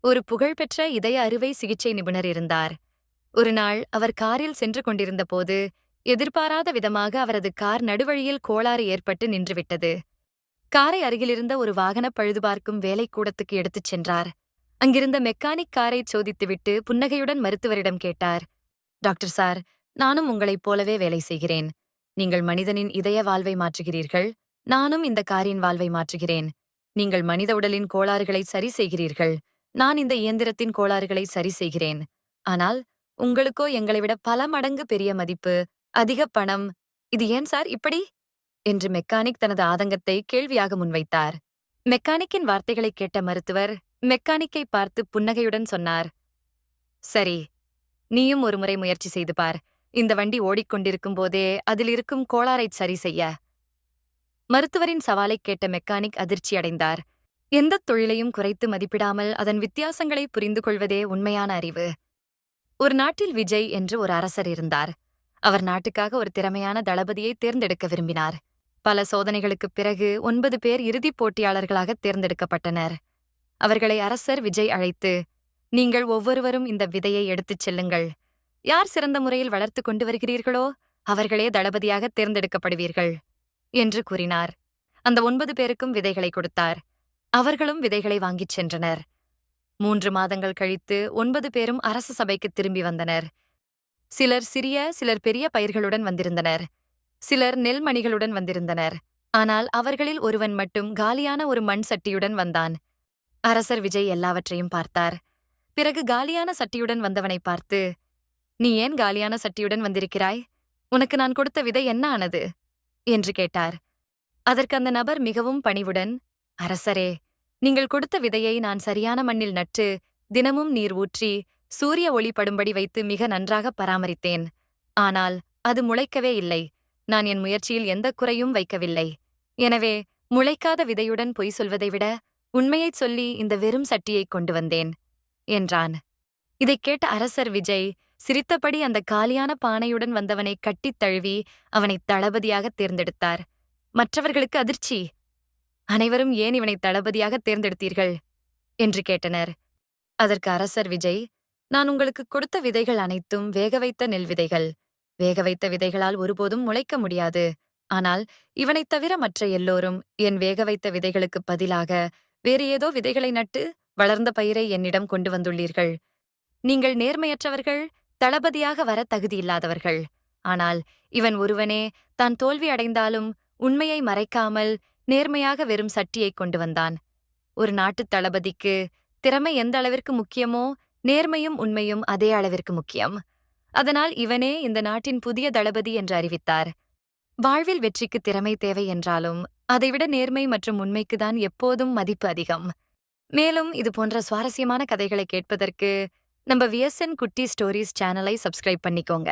ஒரு புகழ்பெற்ற இதய அறுவை சிகிச்சை நிபுணர் இருந்தார். ஒரு நாள் அவர் காரில் சென்று கொண்டிருந்தபோது எதிர்பாராத விதமாக அவரது கார் நடுவழியில் கோளாறு ஏற்பட்டு நின்றுவிட்டது. காரை அருகிலிருந்த ஒரு வாகன பழுதுபார்க்கும் வேலைக்கூடத்துக்கு எடுத்துச் சென்றார். அங்கிருந்த மெக்கானிக் காரை சோதித்துவிட்டு புன்னகையுடன் மருத்துவரிடம் கேட்டார். டாக்டர் சார் நானும் உங்களைப் போலவே வேலை செய்கிறேன். நீங்கள் மனிதனின் இதய வாழ்வை மாற்றுகிறீர்கள். நானும் இந்த காரின் வாழ்வை மாற்றுகிறேன். நீங்கள் மனித உடலின் கோளாறுகளை சரி செய்கிறீர்கள். நான் இந்த இயந்திரத்தின் கோளாறுகளை சரி செய்கிறேன். ஆனால் உங்களுக்கோ எங்களை விட பல மடங்கு பெரிய மதிப்பு அதிக பணம் இது ஏன் சார் இப்படி? என்று மெக்கானிக் தனது ஆதங்கத்தை கேள்வியாக முன்வைத்தார். மெக்கானிக்கின் வார்த்தைகளை கேட்ட மருத்துவர் மெக்கானிக்கை பார்த்து புன்னகையுடன் சொன்னார். சரி நீயும் ஒருமுறை முயற்சி செய்து பார். இந்த வண்டி ஓடிக்கொண்டிருக்கும் போதே அதில் இருக்கும் கோளாறைச் சரி செய்ய. மருத்துவரின் சவாலைக் கேட்ட மெக்கானிக் அதிர்ச்சியடைந்தார் எந்தத் தொழிலையும் குறைத்து மதிப்பிடாமல் அதன் வித்தியாசங்களை புரிந்து கொள்வதே உண்மையான அறிவு. ஒரு நாட்டில் விஜய் என்று ஒரு அரசர் இருந்தார். அவர் நாட்டுக்காக ஒரு திறமையான தளபதியை தேர்ந்தெடுக்க விரும்பினார். பல சோதனைகளுக்குப் பிறகு ஒன்பது பேர் இறுதிப் போட்டியாளர்களாக தேர்ந்தெடுக்கப்பட்டனர். அவர்களை அரசர் விஜய் அழைத்து நீங்கள் ஒவ்வொருவரும் இந்த விதையை எடுத்துச் செல்லுங்கள். யார் சிறந்த முறையில் வளர்த்து கொண்டு வருகிறீர்களோ அவர்களே தளபதியாக தேர்ந்தெடுக்கப்படுவீர்கள் என்று கூறினார். அந்த ஒன்பது பேருக்கும் விதைகளை கொடுத்தார். அவர்களும் விதைகளை வாங்கிச் சென்றனர். மூன்று மாதங்கள் கழித்து ஒன்பது பேரும் அரச சபைக்கு திரும்பி வந்தனர். சிலர் சிறிய சிலர் பெரிய பயிர்களுடன் வந்திருந்தனர். சிலர் நெல்மணிகளுடன் வந்திருந்தனர். ஆனால் அவர்களில் ஒருவன் மட்டும் காலியான ஒரு மண் சட்டியுடன் வந்தான். அரசர் விஜய் எல்லாவற்றையும் பார்த்தார். பிறகு காலியான சட்டியுடன் வந்தவனை பார்த்து நீ ஏன் காலியான சட்டியுடன் வந்திருக்கிறாய்? உனக்கு நான் கொடுத்த விதை என்ன ஆனது? என்று கேட்டார். அதற்கு அந்த நபர் மிகவும் பணிவுடன் அரசரே நீங்கள் கொடுத்த விதையை நான் சரியான மண்ணில் நட்டு தினமும் நீர் ஊற்றி சூரிய ஒளி படும்படி வைத்து மிக நன்றாக பராமரித்தேன். ஆனால் அது முளைக்கவே இல்லை. நான் என் முயற்சியில் எந்த குறையும் வைக்கவில்லை. எனவே முளைக்காத விதையுடன் பொய் சொல்வதை விட உண்மையைச் சொல்லி இந்த வெறும் சட்டியைக் கொண்டு வந்தேன் என்றான். இதைக் கேட்ட அரசர் விஜய் சிரித்தபடி அந்த காலியான பானையுடன் வந்தவனை கட்டித் தழுவி அவனை தளபதியாக தேர்ந்தெடுத்தார். மற்றவர்களுக்கு அதிர்ச்சி! அனைவரும் ஏன் இவனை தளபதியாக தேர்ந்தெடுத்தீர்கள்? என்று கேட்டனர். அதற்கு அரசர் விஜய் நான் உங்களுக்கு கொடுத்த விதைகள் அனைத்தும் வேக வைத்த நெல் விதைகள். வேக வைத்த விதைகளால் ஒருபோதும் முளைக்க முடியாது. ஆனால் இவனைத் தவிர மற்ற எல்லோரும் என் வேக வைத்த விதைகளுக்குப் பதிலாக வேறு ஏதோ விதைகளை நட்டு வளர்ந்த பயிரை என்னிடம் கொண்டு வந்துள்ளீர்கள். நீங்கள் நேர்மையற்றவர்கள் தளபதியாக வர தகுதியில்லாதவர்கள் ஆனால் இவன் ஒருவனே தான் தோல்வி அடைந்தாலும் உண்மையை மறைக்காமல் நேர்மையாக வெறும் சட்டியைக் கொண்டு வந்தான். ஒரு நாட்டுத் தளபதிக்கு திறமை எந்த அளவிற்கு முக்கியமோ நேர்மையும் உண்மையும் அதே அளவிற்கு முக்கியம். அதனால் இவனே இந்த நாட்டின் புதிய தளபதி என்று அறிவித்தார். வாழ்வில் வெற்றிக்கு திறமை தேவை என்றாலும் அதைவிட நேர்மை மற்றும் உண்மைக்குதான் எப்போதும் மதிப்பு அதிகம். மேலும் இது போன்ற சுவாரஸ்யமான கதைகளை கேட்பதற்கு நம்ம விஎஸ்என் குட்டி ஸ்டோரிஸ் சேனலை சப்ஸ்கிரைப் பண்ணிக்கோங்க.